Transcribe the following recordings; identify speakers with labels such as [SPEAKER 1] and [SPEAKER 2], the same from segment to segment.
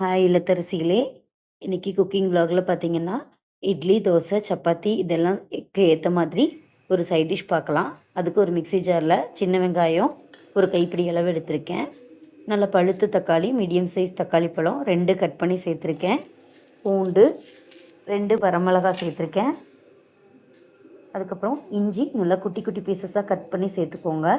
[SPEAKER 1] Hi இல்லத்தரசிகளே. இன்றைக்கி cooking விலாகில் பார்த்தீங்கன்னா இட்லி தோசை சப்பாத்தி இதெல்லாம்க்கு ஏற்ற மாதிரி ஒரு சைட் டிஷ் பார்க்கலாம் அதுக்கு ஒரு மிக்ஸி ஜாரில் சின்ன வெங்காயம் ஒரு கைப்பிடி அளவு எடுத்திருக்கேன். நல்ல பழுத்து தக்காளி மீடியம் சைஸ் தக்காளி பழம் ரெண்டு கட் பண்ணி சேர்த்துருக்கேன். பூண்டு ரெண்டு வரமிளகா சேர்த்துருக்கேன். அதுக்கப்புறம் இஞ்சி நல்லா குட்டி குட்டி பீசஸாக கட் பண்ணி சேர்த்துக்கோங்க.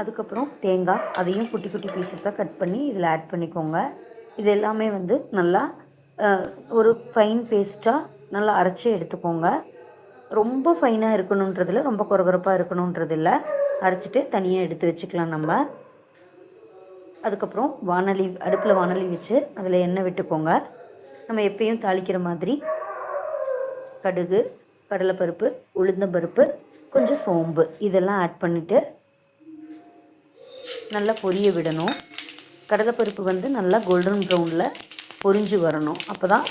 [SPEAKER 1] அதுக்கப்புறம் தேங்காய் அதையும் குட்டி குட்டி பீசஸாக கட் பண்ணி இதில் ஆட் பண்ணிக்கோங்க. இது எல்லாமே வந்து நல்லா ஒரு ஃபைன் பேஸ்ட்டாக நல்லா அரைச்சி எடுத்துக்கோங்க. ரொம்ப ஃபைனாக இருக்கணுன்றதில்ல ரொம்ப குறகுறப்பாக இருக்கணுன்றதில்ல. அரைச்சிட்டு தனியாக எடுத்து வச்சுக்கலாம் நம்ம. அதுக்கப்புறம் வானொலி அடுப்பில் வானலி வச்சு அதில் எண்ணெய் விட்டுக்கோங்க. நம்ம எப்பயும் தாளிக்கிற மாதிரி கடுகு கடலைப்பருப்பு உளுந்தம்பருப்பு கொஞ்சம் சோம்பு இதெல்லாம் ஆட் பண்ணிவிட்டு நல்லா பொரிய விடணும். கடலைப்பருப்பு வந்து நல்லா கோல்டன் ப்ரௌனில் பொரிஞ்சு வரணும். அப்போ தான்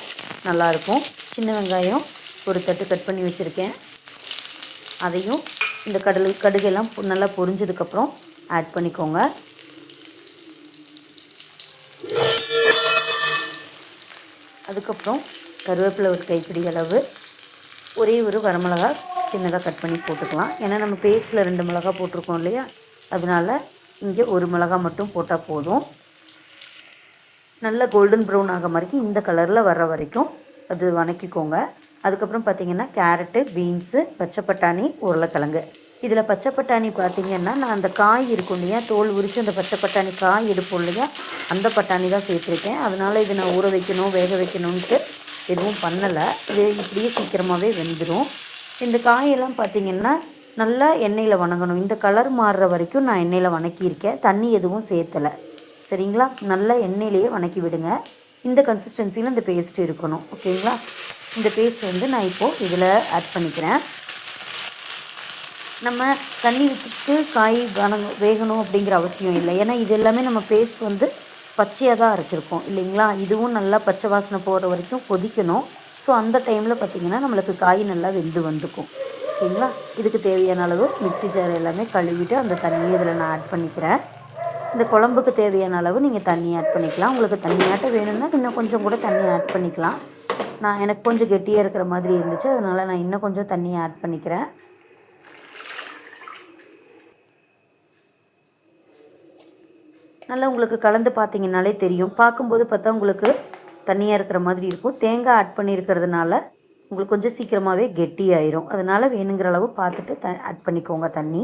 [SPEAKER 1] நல்லாயிருக்கும் சின்ன வெங்காயம் ஒரு தட்டு கட் பண்ணி வச்சுருக்கேன். அதையும் இந்த கடலை கடுகெல்லாம் பொ- நல்லா பொரிஞ்சதுக்கப்புறம் ஆட் பண்ணிக்கோங்க. அதுக்கப்புறம் கருவேப்பிலை ஒரு கைப்பிடி அளவு ஒரே ஒரு வரமிளகா சின்னதாக கட் பண்ணி போட்டுக்கலாம். ஏன்னா நம்ம பேஸ்ட்டில் ரெண்டு மிளகா போட்டிருக்கோம் இல்லையா? அதனால இங்கே ஒரு மிளகா மட்டும் போட்டால் போதும். நல்ல கோல்டன் ப்ரௌன் ஆக மாதிரி இந்த கலரில் வர்ற வரைக்கும் அது வணக்கிக்கோங்க. அதுக்கப்புறம் பார்த்தீங்கன்னா கேரட்டு பீன்ஸு பச்சை பட்டாணி உருளைக்கிழங்கு. இதில் பச்சை பட்டாணி பார்த்தீங்கன்னா நான் அந்த காய் இருக்கும் இல்லையா தோல் உரித்து அந்த பச்சை பட்டாணி காய் எடுப்போம் இல்லையா அந்த பட்டாணி தான் சேர்த்துருக்கேன். அதனால் இது நான் ஊற வைக்கணும் வேக வைக்கணுன்ட்டு எதுவும் பண்ணலை. இது இப்படியே சீக்கிரமாகவே வெந்துடும் இந்த காயெல்லாம் பார்த்தீங்கன்னா நல்லா எண்ணெயில் வணங்கணும். இந்த கலர் மாறுற வரைக்கும் நான் எண்ணெயில் வணக்கியிருக்கேன். தண்ணி எதுவும் சேர்த்தலை. சரிங்களா? நல்லா எண்ணெயிலேயே வணக்கி விடுங்க. இந்த கன்சிஸ்டன்சியில் இந்த பேஸ்ட் இருக்கணும். ஓகேங்களா? இந்த பேஸ்ட் வந்து நான் இப்போது இதில் ஆட் பண்ணிக்கிறேன். நம்ம தண்ணி விட்டுட்டு காய் வணங்க வேகணும் அப்படிங்கிற அவசியம் இல்லை. ஏன்னா இது எல்லாமே நம்ம பேஸ்ட் வந்து பச்சையாக தான் அரைச்சிருக்கோம். இல்லைங்களா? இதுவும் நல்லா பச்சை வாசனை போகிற வரைக்கும் கொதிக்கணும். ஸோ அந்த டைமில் பார்த்திங்கன்னா நம்மளுக்கு காய் நல்லா வெந்து வந்துக்கும். ஓகேங்களா? இதுக்கு தேவையான அளவு மிக்ஸி ஜார் எல்லாமே கழுவிட்டு அந்த தண்ணியை இதில் நான் ஆட் பண்ணிக்கிறேன். இந்த குழம்புக்கு தேவையான அளவு நீங்கள் தண்ணி ஆட் பண்ணிக்கலாம். உங்களுக்கு தண்ணியாட்ட வேணும்னா இன்னும் கொஞ்சம் கூட தண்ணி ஆட் பண்ணிக்கலாம். நான் எனக்கு கொஞ்சம் கெட்டியாக இருக்கிற மாதிரி இருந்துச்சு. அதனால் நான் இன்னும் கொஞ்சம் தண்ணி ஆட் பண்ணிக்கிறேன். நல்லா உங்களுக்கு கலந்து பார்த்தீங்கன்னாலே தெரியும். பார்க்கும்போது பார்த்தா உங்களுக்கு தண்ணியாக இருக்கிற மாதிரி இருக்கும். தேங்காய் ஆட் பண்ணியிருக்கிறதுனால உங்களுக்கு கொஞ்சம் சீக்கிரமாகவே கெட்டி ஆயிரும் அதனால் வேணுங்கிற அளவு பார்த்துட்டு த ஆட் பண்ணிக்கோங்க தண்ணி.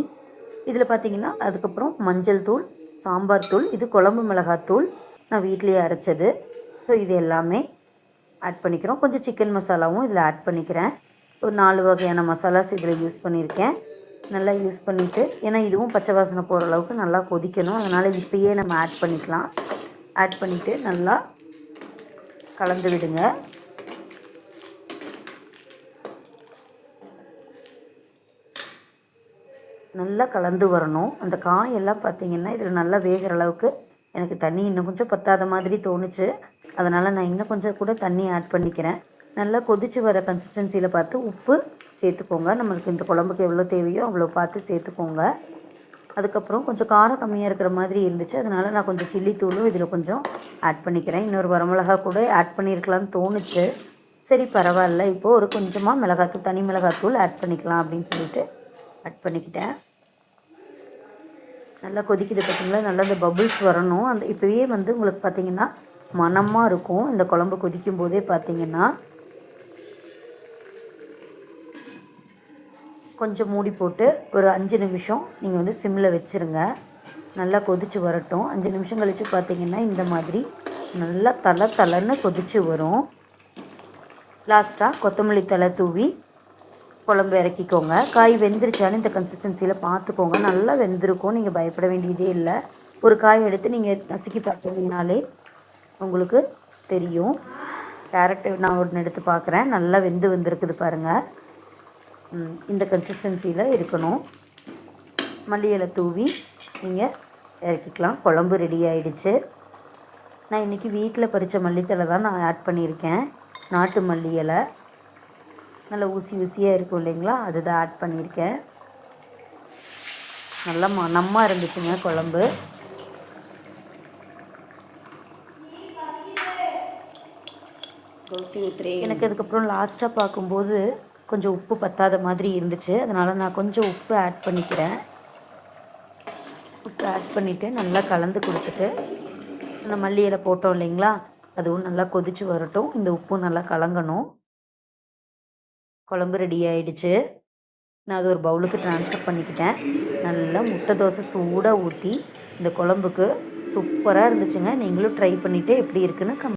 [SPEAKER 1] இதில் பார்த்தீங்கன்னா அதுக்கப்புறம் மஞ்சள் தூள் சாம்பார் தூள் இது குழம்பு மிளகாத்தூள் நான் வீட்டிலேயே அரைச்சது. ஸோ இது எல்லாமே ஆட் பண்ணிக்கிறோம். கொஞ்சம் சிக்கன் மசாலாவும் இதில் ஆட் பண்ணிக்கிறேன். ஒரு நாலு வகையான மசாலாஸ் இதில் யூஸ் பண்ணியிருக்கேன். நல்லா யூஸ் பண்ணிவிட்டு ஏன்னா இதுவும் பச்சை வாசனை போகிற அளவுக்கு நல்லா கொதிக்கணும். அதனால் இப்போயே நம்ம ஆட் பண்ணிக்கலாம். ஆட் பண்ணிவிட்டு நல்லா கலந்து விடுங்க. நல்லா கலந்து வரணும். அந்த காயெல்லாம் பார்த்தீங்கன்னா இதில் நல்லா வேகிற அளவுக்கு எனக்கு தண்ணி இன்னும் கொஞ்சம் பத்தாத மாதிரி தோணுச்சு. அதனால் நான் இன்னும் கொஞ்சம் கூட தண்ணி ஆட் பண்ணிக்கிறேன். நல்லா கொதிச்சு வர கன்சிஸ்டன்சியில் பார்த்து உப்பு சேர்த்துக்கோங்க. நம்மளுக்கு இந்த குழம்புக்கு எவ்வளோ தேவையோ அவ்வளோ பார்த்து சேர்த்துக்கோங்க. அதுக்கப்புறம் கொஞ்சம் காரம் கம்மியாக இருக்கிற மாதிரி இருந்துச்சு. அதனால் நான் கொஞ்சம் சில்லி தூளும் இதில் கொஞ்சம் ஆட் பண்ணிக்கிறேன். இன்னொரு வரமிளகா கூட ஆட் பண்ணியிருக்கலாம்னு தோணுச்சு. சரி பரவாயில்ல. இப்போது ஒரு கொஞ்சமாக மிளகாத்தூள் தனி மிளகாத்தூள் ஆட் பண்ணிக்கலாம் அப்படின்னு சொல்லிட்டு ஆட் பண்ணிக்கிட்டேன். நல்லா கொதிக்குது பார்த்தீங்களா நல்லா அந்த பபுள்ஸ் வரணும். அந்த இப்போவே வந்து உங்களுக்கு பார்த்தீங்கன்னா மணமாக இருக்கும். இந்த குழம்பு கொதிக்கும் போதே பார்த்திங்கன்னா கொஞ்சம் மூடி போட்டு ஒரு அஞ்சு நிமிஷம் நீங்கள் வந்து சிம்மில் வச்சுருங்க. நல்லா கொதிச்சு வரட்டும். அஞ்சு நிமிஷம் கழித்து பார்த்தீங்கன்னா இந்த மாதிரி நல்லா தலை தலைன்னு கொதிச்சு வரும். லாஸ்ட்டாக கொத்தமல்லி தலை தூவி குழம்பு இறக்கிக்கோங்க. காய் வெந்துருச்சாலும் இந்த கன்சிஸ்டன்சியில் பார்த்துக்கோங்க நல்லா வெந்திருக்கும். நீங்கள் பயப்பட வேண்டியதே இல்லை. ஒரு காய் எடுத்து நீங்கள் நசுக்கி பார்த்தீங்கனாலே உங்களுக்கு தெரியும். கேரட் நான் ஒன்று எடுத்து பார்க்குறேன் நல்லா வெந்து வந்திருக்குது பாருங்கள் இந்த கன்சிஸ்டன்சியில் இருக்கணும். மல்லி இலை தூவி நீங்கள் இறக்கிக்கலாம். குழம்பு ரெடி ஆயிடுச்சு. நான் இன்றைக்கி வீட்டில் பறித்த மல்லித்தலை தான் நான் ஆட் பண்ணியிருக்கேன். நாட்டு மல்லி இலை. நல்ல ஊசி ஊசியாக இருக்கும் இல்லைங்களா? அதுதான் ஆட் பண்ணியிருக்கேன். நல்லா மணமாக இருந்துச்சுங்க குழம்பு. எனக்கு அதுக்கப்புறம் லாஸ்ட்டாக பார்க்கும்போது கொஞ்சம் உப்பு பத்தாத மாதிரி இருந்துச்சு. அதனால் நான் கொஞ்சம் உப்பு ஆட் பண்ணிக்கிறேன். உப்பு ஆட் பண்ணிவிட்டு நல்லா கலந்து கொடுத்துட்டு அந்த மல்லி இலை போட்டோம் இல்லைங்களா? அதுவும் நல்லா கொதிச்சு வரட்டும். இந்த உப்பும் நல்லா கலங்கணும். குழம்பு ரெடி ஆயிடுச்சு. நான் அது ஒரு பவுலுக்கு ட்ரான்ஸ்ஃபர் பண்ணிக்கிட்டேன். நல்லா முட்டை தோசை சூடாக ஊற்றி இந்த குழம்புக்கு சூப்பராக இருந்துச்சுங்க. நீங்களும் ட்ரை பண்ணிவிட்டு எப்படி இருக்குன்னு கம்